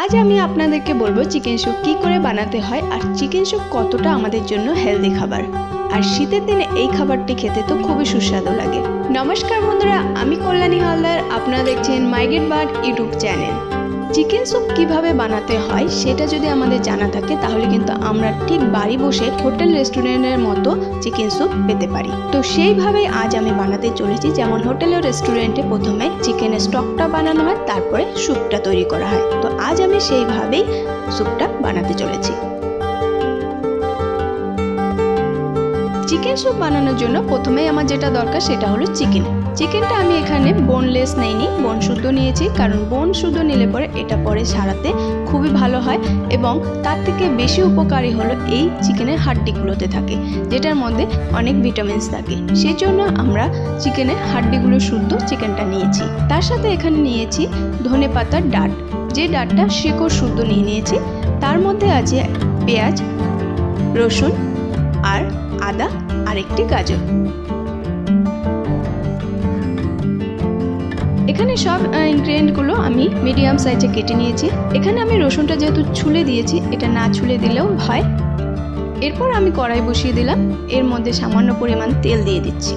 আজ আমি আপনাদেরকে বলব চিকেন স্যুপ কী করে বানাতে হয় আর চিকেন স্যুপ কতটা আমাদের জন্য হেলদি খাবার। আর শীতের দিনে এই খাবারটি খেতে তো খুবই সুস্বাদু লাগে। নমস্কার বন্ধুরা, আমি কল্যাণী হালদার, আপনারা দেখছেন মাইগেট বার্ড ইউটিউব চ্যানেল। চিকেন স্যুপ কীভাবে বানাতে হয় সেটা যদি আমাদের জানা থাকে, তাহলে কিন্তু আমরা ঠিক বাড়ি বসে হোটেল, রেস্টুরেন্টের মতো চিকেন স্যুপ পেতে পারি। তো সেইভাবেই আজ আমি বানাতে চলেছি। যেমন হোটেল রেস্টুরেন্টে প্রথমে চিকেনের স্টকটা বানানো হয়, তারপরে স্যুপটা তৈরি করা হয়। তো আজ আমি সেইভাবেই স্যুপটা বানাতে চলেছি। চিকেন স্যুপ বানানোর জন্য প্রথমেই আমার যেটা দরকার সেটা হলো চিকেন চিকেনটা আমি এখানে বোনলেস নেইনি বোন শুদ্ধ নিয়েছি, কারণ বোন শুদ্ধ নিলে পরে এটা পরে সারাতে খুবই ভালো হয় এবং তার থেকে বেশি উপকারী হলো এই চিকেনের হাড্ডিগুলোতে থাকে, যেটার মধ্যে অনেক ভিটামিনস থাকে। সেই জন্য আমরা চিকেনের হাড্ডিগুলো শুদ্ধ চিকেনটা নিয়েছি। তার সাথে এখানে নিয়েছি ধনে পাতার ডাট, যে ডাটটা শেকড় শুদ্ধ নিয়ে নিয়েছি, তার মধ্যে আছে পেঁয়াজ, রসুন আর আদা আর একটি গাজর। এখানে সব ইনগ্রিডিয়েন্টগুলো আমি মিডিয়াম সাইজে কেটে নিয়েছি। এখানে আমি রসুনটা যেহেতু ছুলে দিয়েছি, এটা না ছুলে দিলেও হয়। এরপর আমি কড়াই বসিয়ে দিলাম, এর মধ্যে সামান্য পরিমাণ তেল দিয়ে দিচ্ছি।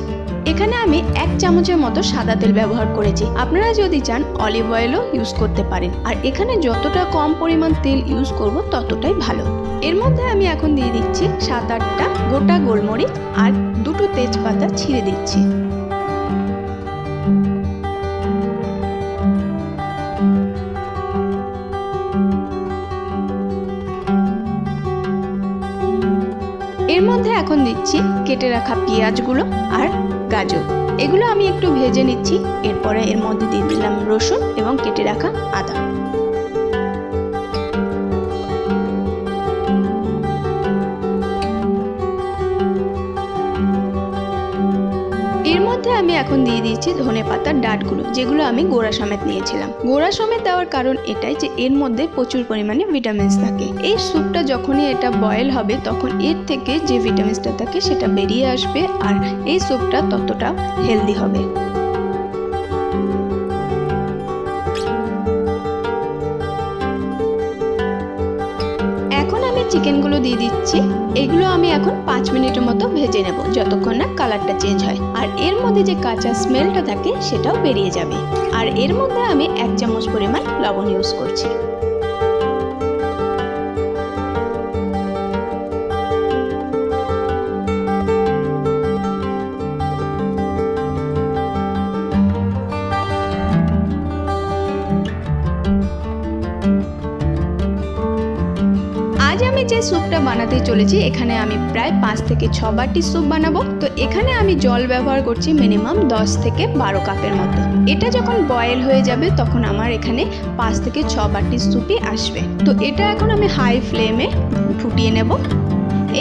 এখানে আমি এক চামচের মতো সাদা তেল ব্যবহার করেছি। আপনারা যদি চান অলিভ অয়েলও ইউজ করতে পারেন। আর এখানে যতটা কম পরিমাণ তেল ইউজ করব, ততটাই ভালো। এর মধ্যে আমি এখন দিয়ে দিচ্ছি সাত আটটা গোটা গোলমরিচ আর দুটো তেজপাতা ছিঁড়ে দিচ্ছি। এর মধ্যে এখন দিচ্ছি কেটে রাখা পেঁয়াজগুলো আর গাজর। এগুলো আমি একটু ভেজে নিচ্ছি, এরপরে এর মধ্যে দিয়ে দিলাম রসুন এবং কেটে রাখা আদা। মধ্যে আমি এখন দিয়ে দিয়েছি ধনে পাতার ডাঁটগুলো, যেগুলো আমি গোড়া সমেত নিয়েছিলাম। গোড়া সমেত দেওয়ার কারণ এটাই যে এর মধ্যে প্রচুর পরিমাণে ভিটামিনস থাকে। এই স্যুপটা যখনই এটা বয়েল হবে, তখন এর থেকে যে ভিটামিনসটা থাকে সেটা বেরিয়ে আসবে, আর এই স্যুপটা ততটা হেলদি হবে। চিকেনগুলো দিয়ে দিচ্ছি। এগুলো আমি এখন পাঁচ মিনিটের মতো ভেজে নেব, যতক্ষণ না কালারটা চেঞ্জ হয়। আর এর মধ্যে যে কাঁচা স্মেলটা থাকে, সেটাও বেরিয়ে যাবে। আর এর মধ্যে আমি এক চামচ পরিমাণ লবণ ইউজ করছি। যে স্যুপটা বানাতে চলেছি, এখানে আমি প্রায় পাঁচ থেকে ছ বাটি স্যুপ বানাবো। তো এখানে আমি জল ব্যবহার করছি মিনিমাম দশ থেকে বারো কাপের মতো। এটা যখন বয়েল হয়ে যাবে, তখন আমার এখানে পাঁচ থেকে ছ বাটি স্যুপই আসবে। তো এটা এখন আমি হাই ফ্লেমে ফুটিয়ে নেব।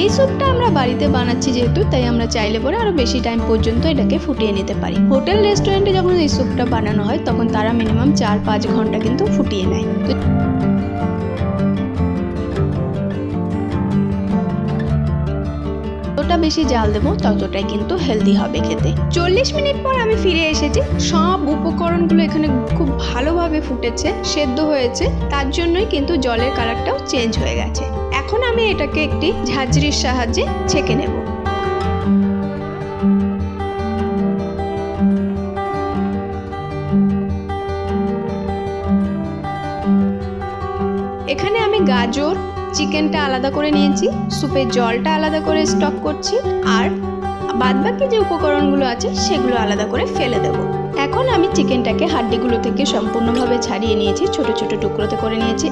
এই স্যুপটা আমরা বাড়িতে বানাচ্ছি যেহেতু, তাই আমরা চাইলে পরে আরও বেশি টাইম পর্যন্ত এটাকে ফুটিয়ে নিতে পারি। হোটেল রেস্টুরেন্টে যখন এই স্যুপটা বানানো হয়, তখন তারা মিনিমাম চার পাঁচ ঘণ্টা কিন্তু ফুটিয়ে নেয়। তো যতটা বেশি জাল দেবো, ততটাই কিন্তু হেলদি হবে খেতে। চল্লিশ মিনিট পর আমি ফিরে এসেছি। সব উপকরণগুলো এখানে খুব ভালোভাবে ফুটেছে, সেদ্ধ হয়েছে। তার জন্যই কিন্তু জলের কালারটাও চেঞ্জ হয়ে গেছে। এখন আমি এটাকে একটি ঝাঁঝরির সাহায্যে ছেঁকে নেব। এখানে আমি গাজর চিকেনটা আলাদা করে নিয়েছি, স্যুপের জলটা আলাদা করে স্টক করছি, আর বাদবাকি যে উপকরণগুলো আছে সেগুলো আলাদা করে ফেলে দেব। এখন আমি চিকেনটাকে হাড্ডিগুলো থেকে সম্পূর্ণভাবে ছাড়িয়ে নিয়েছি, ছোট ছোট টুকরোতে করে নিয়েছি।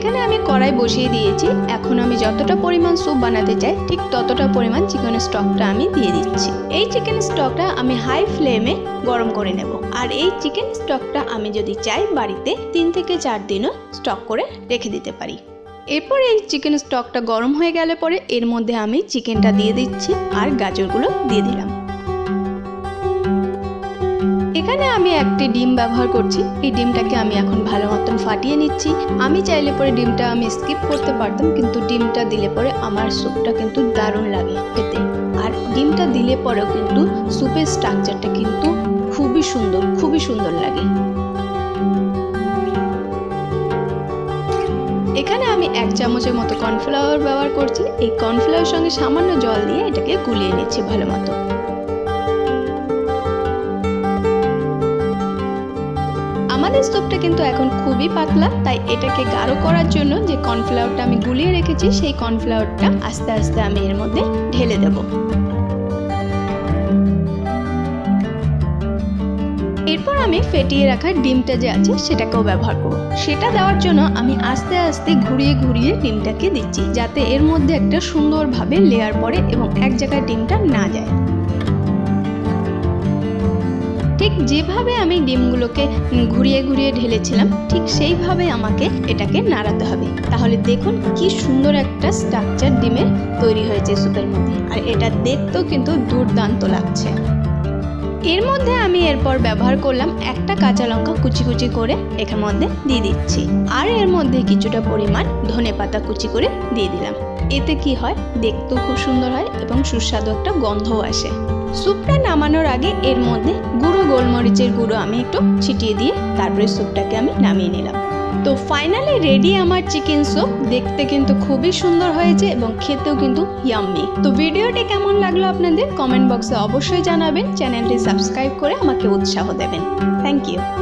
এখানে আমি কড়াই বসিয়ে দিয়েছি, এখন আমি যতটা পরিমাণ স্যুপ বানাতে চাই, ঠিক ততটা পরিমাণ চিকেনের স্টকটা আমি দিয়ে দিচ্ছি। এই চিকেন স্টকটা আমি হাই ফ্লেমে গরম করে নেব। আর এই চিকেন স্টকটা আমি যদি চাই বাড়িতে, তিন থেকে চার দিনও স্টক করে রেখে দিতে পারি। এরপর এই চিকেন স্টকটা গরম হয়ে গেলে পরে এর মধ্যে আমি চিকেনটা দিয়ে দিচ্ছি, আর গাজরগুলো দিয়ে দিলাম। এখানে আমি একটি ডিম ব্যবহার করছি। এই ডিমটাকে আমি এখন ভালো মতন ফাটিয়ে নিচ্ছি। আমি চাইলে পরে ডিমটা আমি স্কিপ করতে পারতাম, কিন্তু ডিমটা দিলে পরে আমার স্যুপটা কিন্তু দারুণ লাগে খেতে। আর ডিমটা দিলে পরেও কিন্তু স্যুপের স্ট্রাকচারটা কিন্তু খুবই সুন্দর খুবই সুন্দর লাগে। এখানে আমি এক চামচের মতো কর্নফ্লাওয়ার ব্যবহার করছি। এই কর্নফ্লাওয়ার সঙ্গে সামান্য জল দিয়ে এটাকে গুলিয়ে নিচ্ছি ভালো মতো। আমাদের স্টোভটা কিন্তু এখন খুবই পাতলা, তাই এটাকে গাঢ় করার জন্য যে কর্নফ্লাওয়ারটা আমি গুলিয়ে রেখেছি, সেই কর্নফ্লাওয়ারটা আস্তে আস্তে আমি এর মধ্যে ঢেলে দেব। এরপর আমি ফেটিয়ে রাখা ডিমটা যে আছে, সেটাকেও ব্যবহার করব। সেটা দেওয়ার জন্য আমি আস্তে আস্তে ঘুরিয়ে ঘুরিয়ে ডিমটাকে দিচ্ছি, যাতে এর মধ্যে একটা সুন্দরভাবে লেয়ার পড়ে এবং এক জায়গায় ডিমটা না যায়। ঠিক যেভাবে আমি ডিমগুলোকে ঘুরিয়ে ঘুরিয়ে ঢেলেছিলাম, ঠিক সেইভাবে আমাকে এটাকে নাড়াতে হবে। তাহলে দেখুন কি সুন্দর একটা স্ট্রাকচার ডিমের তৈরি হয়েছে স্যুপের মধ্যে। আর এটা দেখতেও কিন্তু দুর্দান্ত লাগছে। এর মধ্যে আমি এরপর ব্যবহার করলাম একটা কাঁচা লঙ্কা কুচি কুচি করে এখান মধ্যে দিয়ে দিচ্ছি। আর এর মধ্যে কিছুটা পরিমাণ ধনে পাতা কুচি করে দিয়ে দিলাম। এতে কি হয়? দেখতেও খুব সুন্দর হয় এবং সুস্বাদু একটা গন্ধও আসে। স্যুপটা নামানোর আগে এর মধ্যে গুঁড়ো গোলমরিচের গুঁড়ো আমি একটু ছিটিয়ে দিয়ে তারপরে স্যুপটাকে আমি নামিয়ে নিলাম। তো ফাইনালি রেডি আমার চিকেন স্যুপ দেখতে কিন্তু খুবই সুন্দর হয়েছে এবং খেতেও কিন্তু ইয়াম্মি তো ভিডিওটি কেমন লাগল আপনাদের? কমেন্ট বক্সে অবশ্যই জানাবেন। চ্যানেলটি সাবস্ক্রাইব করে আমাকে উৎসাহ দেবেন। Thank you